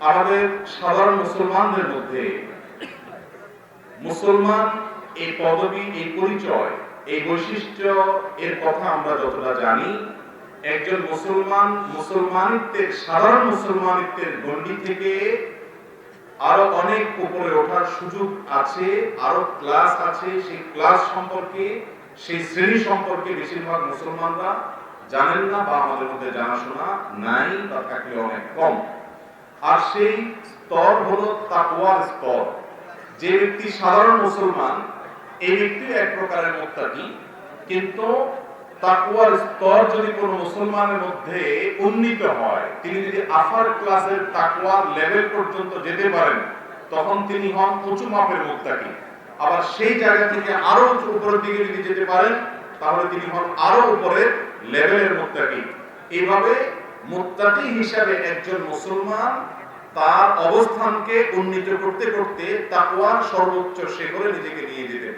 আমাদের সাধারণ মুসলমানদের মধ্যে মুসলমান এই পদবি, এই পরিচয়, এই বৈশিষ্ট্য এর কথা আমরা যতটা জানি, একজন মুসলমান মুসলমানিত্বের, সাধারণ মুসলমানিত্বের গণ্ডি থেকে আরও অনেক উপরে ওঠার সুযোগ আছে, আরও ক্লাস আছে, সেই ক্লাস সম্পর্কে, সেই শ্রেণি সম্পর্কে বেশিরভাগ মুসলমানরা জানেন না বা আমাদের মধ্যে জানাশোনা নাই বা থাকলে অনেক কম। আর সেই স্তর হলো তাকওয়ার স্তর। যে ব্যক্তি সাধারণ মুসলমান, এই ব্যক্তি এক প্রকারের মুত্তাকি কিন্তু তাকওয়ার স্তর যদি কোনো মুসলমানের মধ্যে উন্নীত হয়, তিনি যদি আফার ক্লাসের তাকওয়ার লেভেল পর্যন্ত যেতে পারেন, তখন তিনি হন উঁচু মাপের মুত্তাকি আবার সেই জায়গা থেকে আরও উঁচু উপরের দিকে যদি যেতে পারেন, তাহলে তিনি হন আরও উপরের লেভেলের মুত্তাকি এইভাবে হিসাবে একজন মুসলমান তার অবস্থানকে উন্নীত করতে করতে সর্বোচ্চ শিখরে নিজেকে নিয়ে যেতে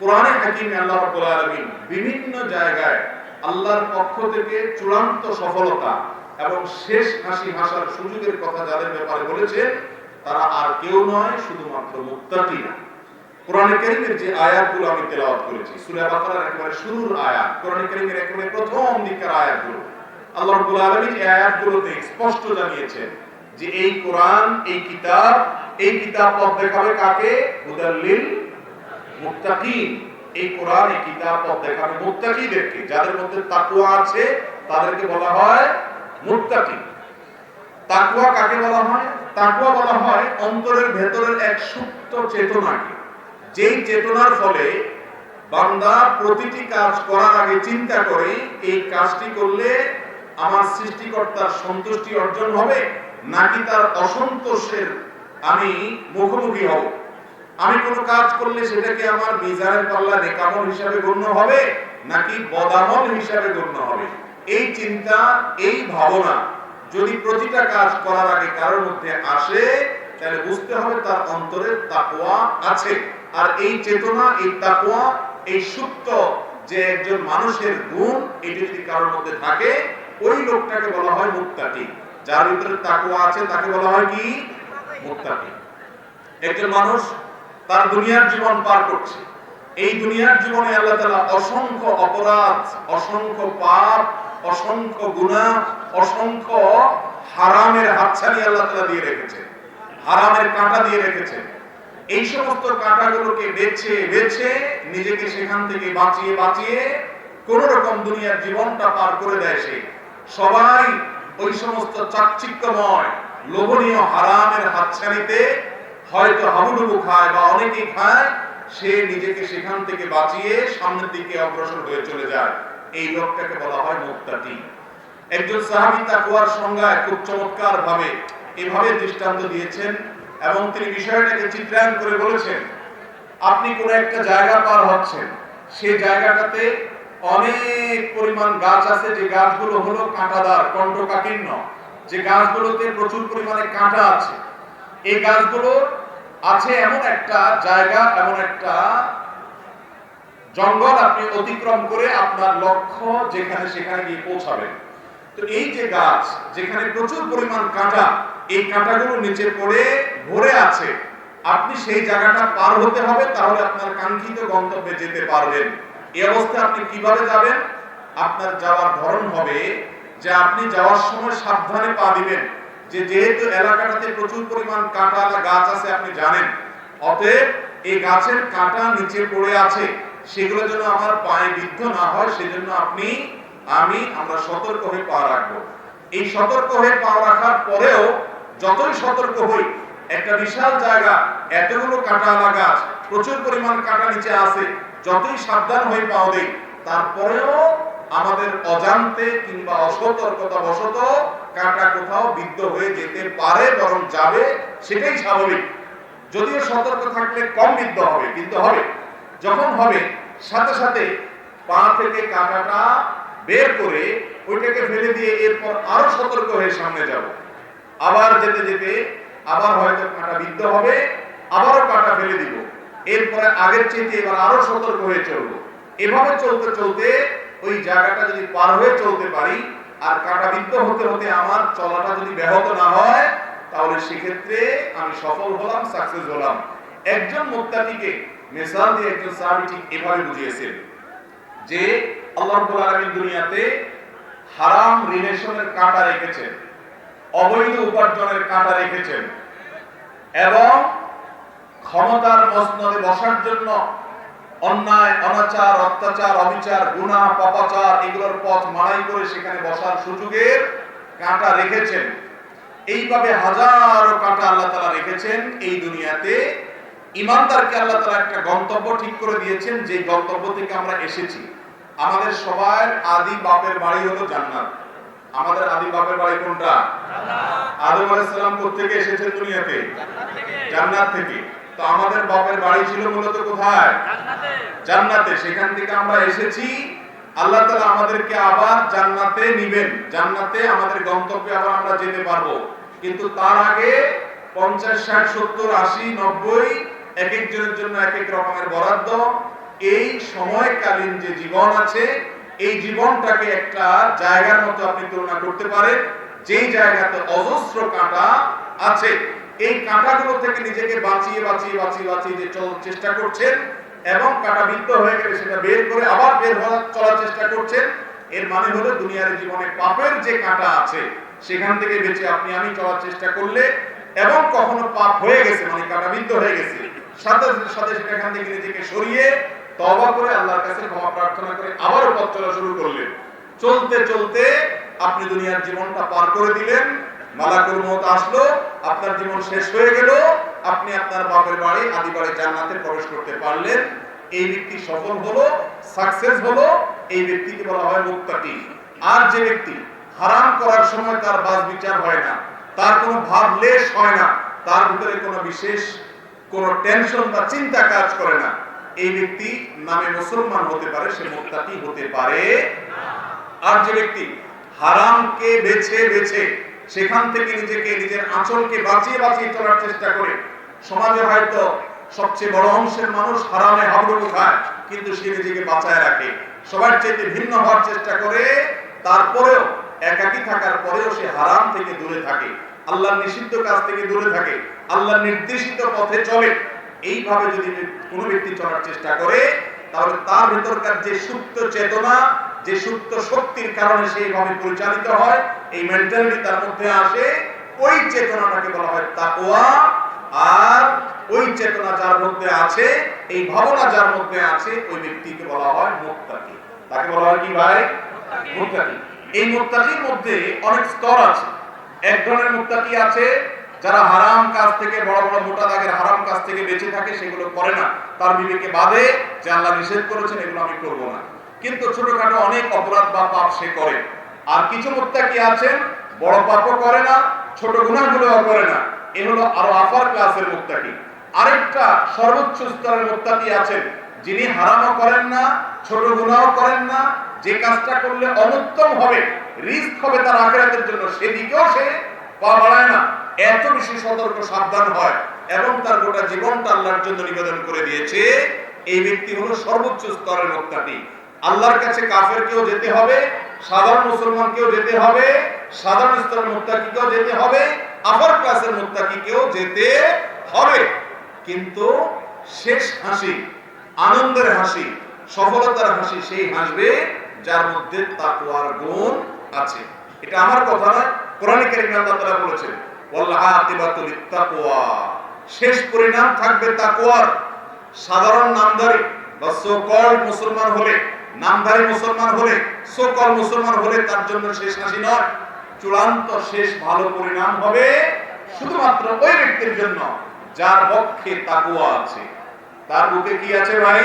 কোরআনে হাকিমে আল্লাহ রাব্বুল আলামিন বিভিন্ন জায়গায় আল্লাহর পক্ষ থেকে চূড়ান্ত সফলতা এবং শেষ হাসি হাসার সুযোগের কথা যাদের ব্যাপারে বলেছে, তারা আর কেউ নয়, শুধুমাত্র মুত্তাকিরা কোরআনে কারীমের যে আয়াতগুলো আমি তেলাওয়াত করেছি, সূরা বাকারার একেবারে শুরুর আয়াত, কোরআনে কারীমের একেবারে প্রথম দিকের আয়াতগুলো আল্লাহ রাব্বুল আলামিন এই আয়াতগুলোতে স্পষ্ট জানিয়েছেন যে এই কোরআন, এই কিতাব এই কিতাব পথ দেখাবে কাকে? হুদাল্লিল মুত্তাকিন। এই কোরআন, এই কিতাব পথ দেখাবে মুত্তাকিদেরকে। যাদের মধ্যে তাকওয়া আছে, তাদেরকে বলা হয় মুত্তাকি তাকওয়া কাকে বলা হয়? তাকওয়া বলা হয় অন্তরের ভেতরের এক সুপ্ত চেতনাকে। যেই চেতনার ফলে বান্দা প্রতিটি কাজ করার আগে চিন্তা করে, এই কাজটি করলে আমার সৃষ্টিকর্তার সন্তুষ্টি অর্জন হবে, নাকি তার অসন্তোষের আমি মুখোমুখি হব? আমি কোনো কাজ করলে সেটাকে আমার মিজানের পাল্লা নেকামল হিসাবে গণ্য হবে, নাকি বদামল হিসাবে গণ্য হবে? এই চিন্তা, এই ভাবনা যদি প্রতিটা কাজ করার আগে কারোর মধ্যে আসে, তাহলে বুঝতে হবে তার অন্তরে তাকওয়া আছে। আর এই চেতনা, এই তাকওয়া, এই সুপ্ত যে একজন মানুষের গুণ, এটি যদি কারোর মধ্যে থাকে ওই লোকটাকে বলা হয় মুত্তাকি যার ভিতরে তাকুয়া আছে, তাকে বলা হয় কি? মুত্তাকি একজন মানুষ তার দুনিয়ার জীবন পার করছে। এই দুনিয়ার জীবনে আল্লাহ তাআলা অসংখ্য অপরাধ, অসংখ্য পাপ, অসংখ্য গুনাহ, অসংখ্য হারামের হাতছানি আল্লাহ তাআলা দিয়ে রেখেছে। হারামের কাঁটা দিয়ে রেখেছে। এই সমস্ত কাঁটাগুলোকে বেছে বেছে নিজেকে সেখান থেকে বাঁচিয়ে বাঁচিয়ে কোন রকম দুনিয়ার জীবনটা পার করে দেয় সে। সবাই ওই সমস্ত চাকচিক্যময়, লোভনীয় হারামের হাতছানিতে হয়তো হাবুডুবু খায় বা অনেকেই খায়, সে নিজেকে সেখান থেকে বাঁচিয়ে সামনের দিকে অগ্রসর হয়ে চলে যায়। এই লোকটাকে বলা হয় মুক্তাটি একজন সাহাবী তাকওয়ার সংজ্ঞায় খুব চমৎকার ভাবে এভাবে দৃষ্টান্ত দিয়েছেন এবং তিনি বিষয়টাকে চিত্রায়ন করে বলেছেন, আপনি কোন একটা জায়গা পার হচ্ছেন। সেই জায়গাটাতে অনেক পরিমাণ গাছ আছে যে গাছগুলো হলো কাঁটাদার, কণ্ঠকাঠিন্য। যে গাছগুলোতে প্রচুর পরিমাণে কাঁটা আছে। এই গাছগুলো আছে এমন একটা জায়গা, এমন একটা জঙ্গল আপনি অতিক্রম করে আপনার লক্ষ্য যেখানে সেখানে গিয়ে পৌঁছাবেন। তো এই যে গাছ, যেখানে প্রচুর পরিমাণ কাঁটা, এই কাঁটাগুলো নিচে পড়ে, ভরে আছে। আপনি সেই জায়গাটা পার হতে হবে, তাহলে আপনার কাঙ্ক্ষিত গন্তব্যে যেতে পারবেন। কীভাবে যাবেন? আপনার যাওয়ার ধরন হবে যে আপনি যাওয়ার সময় সাবধানে পা দিবেন। যে যেহেতু এলাকাটাতে প্রচুর পরিমাণ গাছ আছে, আপনি জানেন। অতএব এই গাছের কাঁটা নিচে পড়ে আছে, সেগুলো যেন আমার পায়ে বিদ্ধ না হয়, সেজন্য আপনি, আমি, আমরা সতর্ক হয়ে পা রাখব। এই সতর্ক হয়ে পা রাখার পরেও যতই সতর্ক হই, একটা বিশাল জায়গা, এতগুলো কাঁটাওয়ালা গাছ, প্রচুর পরিমাণ কাঁটা নিচে আছে যতই সাবধান হয়ে পাও দেই, তারপরেও আমাদের অজান্তে কিংবা অসতর্কতা বশত কাঁটা কোথাও বিদ্ধ হয়ে যেতে পারে বরং যাবে সেটাই স্বাভাবিক। যদিও সতর্ক থাকলে কম বিদ্ধ হবে, কিন্তু হবে। যখন হবে, সাথে সাথে পা থেকে কাঁটাটা বের করে ওইটাকে ফেলে দিয়ে এরপর আরও সতর্ক হয়ে সামনে যাব। আবার যেতে যেতে আবার হয়তো কাঁটা বিদ্ধ হবে, আবারও কাঁটা ফেলে দিব। এরপরে আগের চেয়ে এবার আরও সতর্ক হয়ে চলবো। এভাবে চলতে চলতে ওই জায়গাটা যদি পার হয়ে চলতে পারি, আর কাঁটা বিদ্ধ হতে হতে আমার চলাটা যদি ব্যাহত না হয়, তাহলে সেক্ষেত্রে আমি সফল হলাম সাকসেস হলাম। একজন মুত্তাকিকে মিসাল দিয়ে একজন সাহাবী ঠিক এভাবে বুঝিয়েছেন যে আল্লাহ রাব্বুল দুনিয়াতে হারাম রিলেশনের কাঁটা রেখেছেন, অবৈধ উপার্জনের কাঁটা রেখেছেন এবং ক্ষমতার মসনদে বসার জন্য অন্যায় অনাচার অত্যাচার অবিচার গুনাহ পাপাচার এগুলোর পথ মারাই করে সেখানে বসার সুযোগের কাঁটা রেখেছেন। এইভাবে হাজারো কাঁটা আল্লাহ তাআলা রেখেছেন এই দুনিয়াতে। ইমানদারকে আল্লাহ তাআলা একটা গন্তব্য ঠিক করে দিয়েছেন যে গন্তব্য থেকে আমরা এসেছি। আমাদের সবার আদি বাপের বাড়ি হলো জান্নাত। আমাদের আদি বাপের বাড়ি কোনটা? আদম আলাইহিস সালাম কোথেকে এসেছেন দুনিয়াতে? জান্নাত থেকে। তো আমাদের বাপের বাড়ি ছিল মূলত কোথায়? জান্নাতে। সেখান থেকে আমরা এসেছি। আল্লাহ তাআলা আমাদেরকে আবার জান্নাতে নিবেন। জান্নাতে আমাদের গন্তব্যে আবার আমরা যেতে পারব। কিন্তু তার আগে পঞ্চাশ ষাট সত্তর আশি নব্বই এক একজনের জন্য এক এক রকমের বরাদ্দ। এই সময়কালীন যে জীবন আছে এই জীবনটাকে একটা জায়গার মতো আপনি তুলনা করতে পারেন। যেই জায়গাতে অজস্র কাঁটা আছে এই কাঁটাগুলো থেকে নিজেকে বাঁচিয়ে বাঁচিয়ে বাঁচিয়ে বাঁচিয়ে চলার চেষ্টা করছেন এবং কাঁটাবিদ্ধ হয়ে গেলে সেটা বের করে আবার বের হওয়ার চলার চেষ্টা করছেন, এর মানে হলো দুনিয়ার জীবনে পাপের যে কাঁটা আছে, সেখান থেকে বেঁচে আপনি আমি চলার চেষ্টা করলে এবং কখনো পাপ হয়ে গেছে মানে কাঁটা কাঁটাবিদ্ধ হয়ে গেছে, সাথে সাথে সেখান থেকে নিজেকে সরিয়ে তবা করে আল্লাহর কাছে ক্ষমা প্রার্থনা করে আবারও পথ চলা শুরু করলেন। চলতে চলতে আপনি দুনিয়ার জীবনটা পার করে দিলেন মালাকুল মত আসলো, আপনার জীবন শেষ হয়ে গেল, আপনি আপনার বাপের বাড়ি, আদি বাড়ি জান্নাতে প্রবেশ করতে পারলেন। এই ব্যক্তি সফল হলো সাকসেস হলো, এই ব্যক্তিকে বলা হয় মুক্তাকি। আর যে ব্যক্তি হারাম করার সময় তার বাস বিচার হয় না, তার কোনো ভাব লেশ হয় না, তার ভিতরে কোনো বিশেষ কোনো টেনশন বা চিন্তা কাজ করে না। এই ব্যক্তি নামে মুসলমান হতে পারে, সে মুক্তাকি হতে পারে। আর যে ব্যক্তি হারামকে বেছে বেছে সেখান থেকে নিজেকে, নিজের আঁচলকে বাঁচিয়ে বাঁচিয়ে চলার চেষ্টা করে। সমাজে হয়তো সবচেয়ে বড় অংশের মানুষ হারামে হাবুডুবু খায়, কিন্তু সে নিজেকে বাঁচায় রাখে। সবার চাইতে ভিন্ন হওয়ার চেষ্টা করে, তারপরেও একাকী থাকার পরেও সে হারাম থেকে দূরে থাকে। আল্লাহর নিষিদ্ধ কাজ থেকে দূরে থাকে, আল্লাহর নির্দেশিত পথে চলে। এইভাবে যদি কোনো ব্যক্তি চলার চেষ্টা করে, তাহলে তার ভেতরকার যে সুপ্ত চেতনা যে সুপ্ত শক্তির কারণে সেইভাবে পরিচালিত হয়, এই মেন্টালিটি তার মধ্যে আসে, ওই চেতনাটাকে বলা হয় তাকওয়া, আর ওই চেতনা যার মধ্যে আছে, এই ভাবনা যার মধ্যে আছে, ওই ব্যক্তিকে বলা হয় মুত্তাকি। তাকে বলা হয় কি ভাই? মুত্তাকি। এই মুত্তাকির মধ্যে অনেক স্তর আছে। এক ধরনের মুত্তাকি আছে, যারা হারাম কাজ থেকে, বড় বড় মোটা দাগের হারাম কাজ থেকে বেঁচে থাকে, সেগুলো করে না। তার বিবেকে বাদে যে আল্লাহ নিষেধ করেছেন, এগুলো আমি করব না। কিন্তু ছোটখাটো অনেক অপরাধ বা পাপ সে করে। আর কিছু মুত্তাকি আছেন? বড় পাপও করে না, ছোট গুনাহগুলোও করে না। এ হলো আরও আফার ক্লাসের মুত্তাকি আরেকটা সর্বোচ্চ স্তরের মুত্তাকি আছেন? যিনি হারামও করেন না, ছোট গুনাহও করেন না, যে কাজটা করলে অনুত্তম হবে, রিস্ক হবে তার আখেরাতের জন্য, সেদিকেও সে পা বাড়ায় না। এত বেশি সতর্ক, সাবধান হয় এবং তার গোটা জীবনটা আল্লাহর জন্য নিবেদন করে দিয়েছে। এই ব্যক্তি হলো সর্বোচ্চ স্তরের মুত্তাকি আল্লাহর কাছে কাফেরকেও যেতে হবে, সাধারণ মুসলমানকেও যেতে হবে, সাধারণ স্তরের মুত্তাকিকেও যেতে হবে আফার ক্লাসের মুত্তাকিকেও যেতে হবে। কিন্তু শেষ হাসি, আনন্দের হাসি, সফলতার হাসি সেই হাসবে যার মধ্যে তাকওয়ার গুণ আছে। এটা আমার কথা নয় কোরআনে কারিমে আল্লাহ তাআলা বলেছেন ওয়াল্লাহ আকিবাতুল তাকওয়া শেষ পরিণাম থাকবে তাকওয়ার। সাধারণ নামধারী বা সো কল্ড মুসলমান হলে নামধারী মুসলমান হলে সো কল মুসলমান হলে তার জন্য শেষ হাসি নয়। চূড়ান্ত শেষ ভালো পরিণাম হবে শুধুমাত্র ওই ব্যক্তির জন্য যার পক্ষে তাকুয়া আছে। তার বুকে কি আছে ভাই?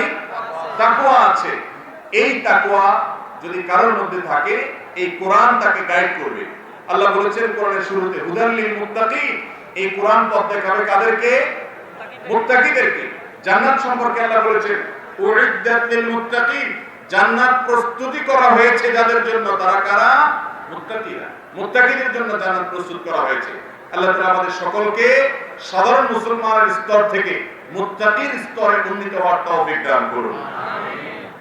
তাকুয়া আছে। এই তাকুয়া যদি কারোর মধ্যে থাকে, এই কোরআন তাকে গাইড করবে। আল্লাহ বলেছেন কোরআনের শুরুতে হুদাল্লিল মুত্তাকিন। এই কোরআন পথ দেখাবে কাদেরকে? মুত্তাকিদেরকে। জান্নাত সম্পর্কে আল্লাহ বলেছেন, উইদ্দাত লিল জান্নাত প্রস্তুতি করা হয়েছে যাদের জন্য তারা কারা? মুত্তাকিরা। মুত্তাকিদের জন্য জান্নাত প্রস্তুত করা হয়েছে। আল্লাহ তাআলা আমাদের সকলকে সাধারণ মুসলমানের স্তর থেকে মুত্তাকির স্তরে উন্নীত হওয়ার তৌফিক দান করুন।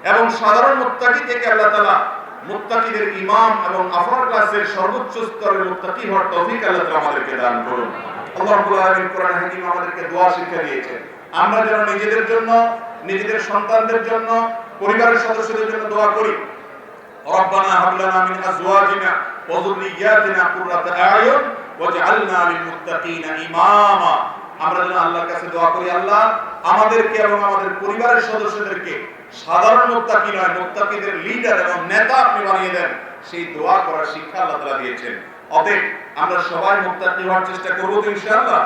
এবং সাধারণ মুত্তাকি থেকে আল্লাহ তাআলা মুত্তাকিদের ইমাম এবং আফার ক্লাসের সর্বোচ্চ স্তরের মুত্তাকি হওয়ার তৌফিক আল্লাহ তাআলা আমাদেরকে দান করুন। আল্লাহ রাব্বুল আলামিন কোরআন হাকিম আমাদেরকে দোয়া শিক্ষা দিয়েছেন। আমরা যেন নিজেদের জন্য নিজেদের সন্তানদের জন্য পরিবারের সদস্যদের জন্য দোয়া করি ربنا هب لنا من ازواجنا وذرياتنا قرة اعين واجعلنا للمتقين اماما আমরা যেন আল্লাহর কাছে দোয়া করি আল্লাহ আমাদেরকে এবং আমাদের পরিবারের সদস্যদেরকে সাধারণ মুত্তাকি নয় মুত্তাকিদের লিডার এবং নেতা আপনি বানিয়ে দেন সেই দোয়া করার শিক্ষা আল্লাহ তাআলা দিয়েছেন অতএব আমরা সবাই মুত্তাকি হওয়ার চেষ্টা করব তো ইনশাআল্লাহ